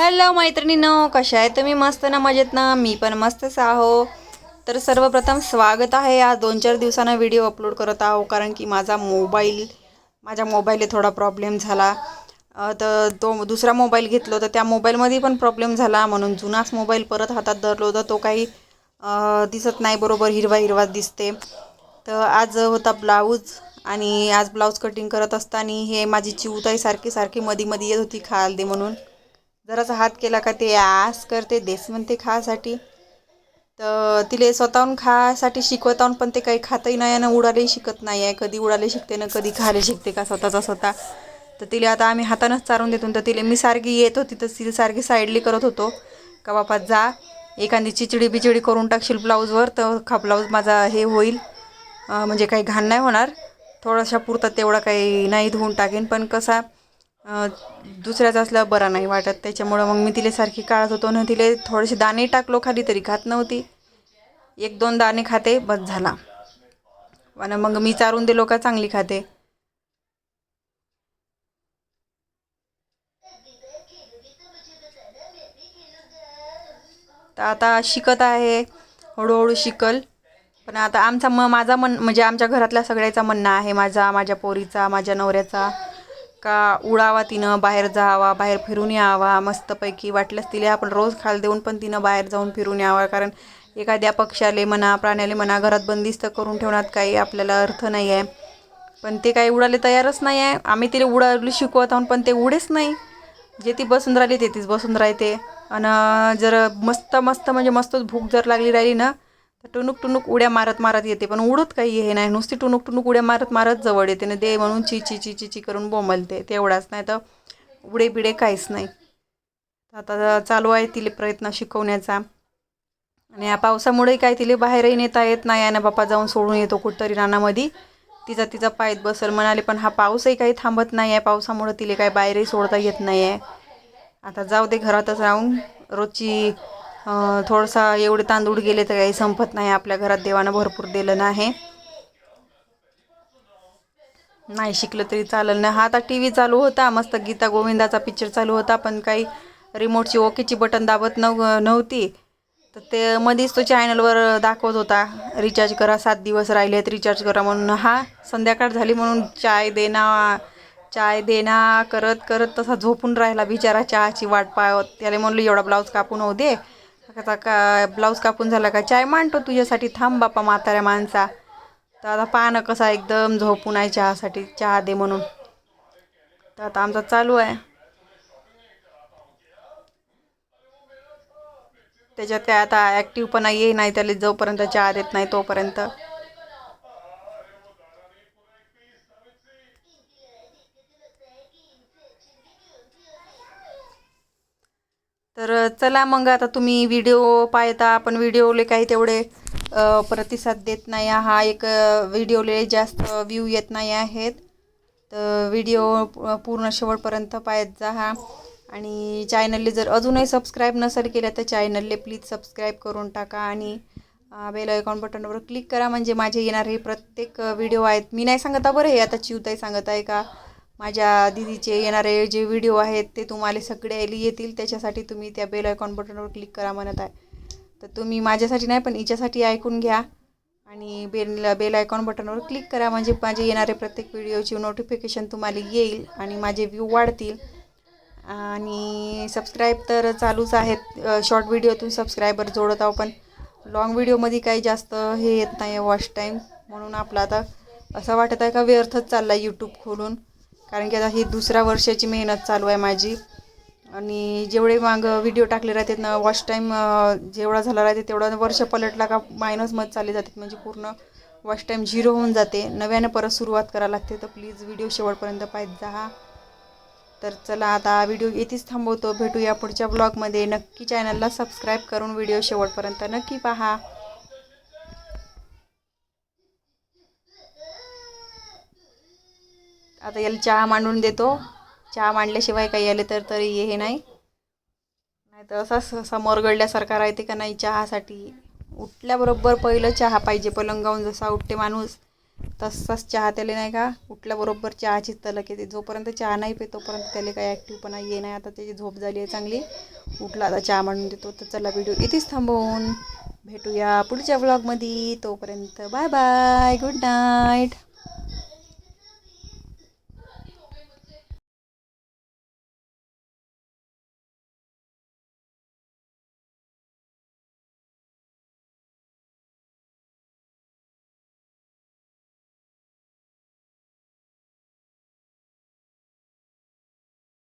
Hello मैत्रिणीनो कशा आहे तुम्ही? मस्त ना मजेत ना? मी पण मस्तच आहो. तर सर्वप्रथम स्वागत आहे आज दोन चार दिवसांना व्हिडिओ अपलोड करत आहो कारण की माझा मोबाईल माझ्या मोबाईलला थोडा प्रॉब्लेम झाला. तर तो दुसरा मोबाईल घेतलो तर त्या मोबाईलमध्ये पण प्रॉब्लेम झाला. म्हणून जुनाच मोबाईल परत हातात धरलो तर तो काही दिसत नाही बरोबर हिरवा हिरवा दिसते. तर आज होता ब्लाऊज आणि आज ब्लाऊज कटिंग करत असताना हे माझी चिवताई सारखी सारखी मधी मधी येत होती खाल दे म्हणून. जरासा हात केला का ते आस करते देस म्हणते खासाठी. तर तिले स्वतःहून खासाठी शिकवत पण ते काही खातही नाही आणि उडायलाही शिकत नाही आहे. कधी उडाले शिकते ना कधी खायला शिकते का स्वतःचा स्वतः. तर तिले आता आम्ही हातानंच चारून देतो. तर तिला मी सारखी येत होती तर तिला सारखी साईडली करत होतो. का बापा जा एखादी चिचडी बिचडी करून टाकशील ब्लाऊजवर तर खा ब्लाऊज माझा हे होईल. म्हणजे काही घाण नाही होणार. थोडाशा पुरता तेवढा काही नाही धुवून टाकेन. पण कसा दुसऱ्याचा असल्यावर बरा नाही वाटत. त्याच्यामुळं मग मी तिले सारखी काढत होतो आणि तिले थोडेसे दाणे टाकलो खाली तरी खात नव्हती. एक दोन दाणे खाते बस झाला. आणि मग मी चारून दिलो का चांगली खाते. तर आता शिकत आहे हळूहळू शिकल. पण आता आमचा म माझा मन म्हणजे आमच्या घरातल्या सगळ्याचा म्हणणं आहे माझा माझ्या पोरीचा माझ्या नवऱ्याचा. का उडावा तिनं बाहेर जावा बाहेर फिरून यावा मस्तपैकी वाटलंच तिला आपण रोज खाल देऊन पण तिनं बाहेर जाऊन फिरून यावा. कारण एखाद्या पक्षाले म्हणा प्राण्याले म्हणा घरात बंदिस्त करून ठेवण्यात काही आपल्याला अर्थ नाही आहे पण ते काही उडाले तयारच नाही आहे आम्ही तिला उडाली शिकवत आहोत पण ते उडेच नाही. जे ती बसून राहिली ते तीच बसून राहते. आणि जर मस्त मस्त म्हणजे मस्तच भूक जर लागली राहिली ना तर टुनुक टुनुक उड्या मारत मारत येते पण उडत काही हे नाही. नुसती टुनुक टुणूक उड्या मारत मारत जवळ येते ना दे म्हणून ची ची ची ची ची करून बोंबलते. तेवढाच नाही तर उडे बिडे काहीच नाही. आता चालू आहे तिले प्रयत्न शिकवण्याचा. आणि या पावसामुळे काय तिले बाहेरही नेता येत नाही आणि बापा जाऊन सोडून येतो कुठंतरी रानामध्ये. तिचा तिचा पायत बसल म्हणाले पण हा पाऊसही काही थांबत नाही आहे. पावसामुळं तिले काय बाहेरही सोडता येत नाही आहे. आता जाऊ दे घरातच राहून. रोजची थोडासा एवढे तांदूळ गेले तर काही संपत नाही. आपल्या घरात देवानं भरपूर दिलं नाही नाही शिकलं तरी चालेल. ना हा आता टी व्ही चालू होता. मस्त गीता गोविंदाचा पिक्चर चालू होता पण काही रिमोटची ओकेची बटन दाबत नव नव्हती. तर ते मध्येच तो चॅनलवर दाखवत होता. रिचार्ज करा सात दिवस राहिलेत रिचार्ज करा म्हणून. हा संध्याकाळ झाली म्हणून चाय देना चाय देना करत करत तसा झोपून राहिला बिचारा चहाची वाट पाहत. त्याला म्हणलं एवढा ब्लाऊज कापून होऊ दे. आता का ब्लाऊज कापून झाला का? चाय मांडतो तुझ्यासाठी. थांब बापा म्हाताऱ्या माणसा. तर आता पाहणं कसा एकदम झोपून आहे चहासाठी. चहा दे म्हणून. तर आता आमचा चालू आहे. त्याच्यात काय आता ॲक्टिव्ह ॲक्टिवपणा येई नाही त्याला जोपर्यंत चहा देत नाही तोपर्यंत. तर चला मग आता तुम्ही व्हिडिओ पाहता पण व्हिडिओले काही तेवढे प्रतिसाद देत नाही हा एक व्हिडिओले जास्त व्ह्यू येत नाही आहेत. तर व्हिडिओ पूर्ण शेवटपर्यंत पाहत जा. हा आणि चॅनलले जर अजूनही सबस्क्राईब नसेल केलं तर चॅनलले प्लीज सबस्क्राईब करून टाका आणि बेल आयकॉन बटनवर क्लिक करा. म्हणजे माझे येणारे प्रत्येक व्हिडिओ आहेत. मी नाही सांगत बरं हे आता चिवताई सांगत आहे का? माझ्या दिदीचे येणारे जे व्हिडिओ आहेत ते तुम्हाला सगळे येतील. त्याच्यासाठी तुम्ही त्या बेल आयकॉन बटनवर क्लिक करा म्हणत आहे. तर तुम्ही माझ्यासाठी नाही पण हिच्यासाठी ऐकून घ्या. आणि बेल बेल आयकॉन बटनवर क्लिक करा. म्हणजे माझे येणारे प्रत्येक व्हिडिओची नोटिफिकेशन तुम्हाला येईल आणि माझे व्ह्यू वाढतील. आणि सबस्क्राईब तर चालूच आहेत. शॉर्ट व्हिडिओतून सबस्क्रायबर जोडत आहो पण लॉंग व्हिडिओमध्ये काही जास्त हे येत नाही आहे वॉच टाईम म्हणून आपलं आता असं वाटत आहे का व्यर्थच चालला आहे यूट्यूब खोलून? कारण की आता ही दुसऱ्या वर्षाची मेहनत चालू आहे माझी. आणि जेवढे माग व्हिडिओ टाकले राहतात ना वॉच टाईम जेवढा झाला राहते तेवढा वर्ष पलटला का मायनस चालले जातात म्हणजे पूर्ण वॉच टाईम झिरो होऊन जाते. नव्यानं परत सुरुवात करायला लागते. तर प्लीज व्हिडिओ शेवटपर्यंत पाहत जा. तर चला आता व्हिडिओ येथेच थांबवतो. भेटूया पुढच्या ब्लॉगमध्ये नक्की चॅनलला सबस्क्राईब करून व्हिडिओ शेवटपर्यंत नक्की पहा. आता याला चहा मांडून देतो. चहा मांडल्याशिवाय काही आले तर तरी हे नाही. नाही असा समोर गडल्यासारखा राहते का नाही चहासाठी. उठल्याबरोबर पहिलं चहा पाहिजे पलंगावून जसा उठते माणूस तसाच चहा त्याला नाही का? उठल्याबरोबर चहाची तलक येते. जोपर्यंत चहा नाही पे तोपर्यंत त्याला काही ॲक्टिव्हपणा ये नाही. आता त्याची झोप झाली आहे चांगली. उठला आता चहा म्हणून देतो. तर चला व्हिडिओ इथेच थांबवून. भेटूया पुढच्या व्लॉगमध्ये तोपर्यंत बाय बाय गुड नाईट